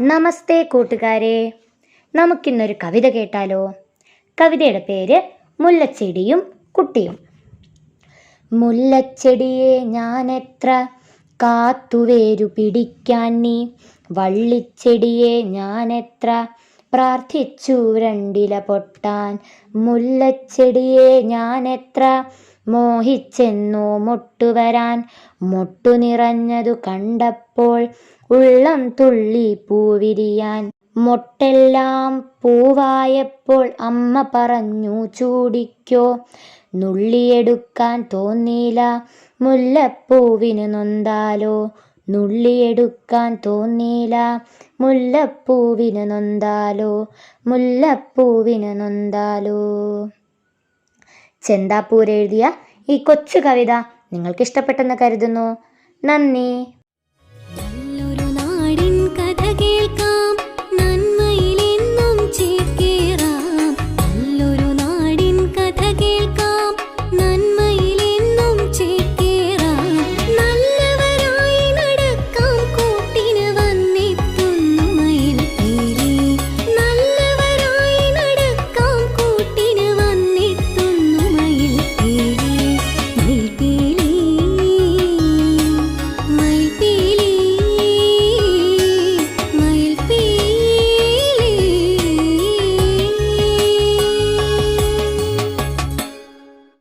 നമസ്തേ കൂട്ടുകാരെ. നമുക്കിന്നൊരു കവിത കേട്ടാലോ? കവിതയുടെ പേര് മുല്ലച്ചെടിയും കുട്ടിയും. മുല്ലച്ചെടിയെ എത്ര കാത്തുവേരു പിടിക്കാൻ നീ? വള്ളിച്ചെടിയെ ഞാനെത്ര പ്രാർത്ഥിച്ചു രണ്ടില പൊട്ടാൻ? മുല്ലച്ചെടിയെ ഞാനെത്ര മോഹിച്ചെന്നോ മൊട്ടുവരാൻ മൊട്ടു നിറഞ്ഞതു കണ്ടപ്പോൾ ഉള്ളം തുള്ളി പൂവിരിയാൻ മൊട്ടെല്ലാം പൂവായപ്പോൾ അമ്മ പറഞ്ഞു ചൂടിക്കോ നുള്ളിയെടുക്കാൻ തോന്നിയില്ല മുല്ലപ്പൂവിന് നൊന്താലോ നുള്ളിയെടുക്കാൻ തോന്നിയില്ല മുല്ലപ്പൂവിന് നൊന്താലോ മുല്ലപ്പൂവിന് നൊന്താലോ. ചെന്താപ്പൂരെഴുതിയ ഈ കൊച്ചു കവിത നിങ്ങൾക്ക് ഇഷ്ടപ്പെട്ടെന്ന് കരുതുന്നു. നന്ദി.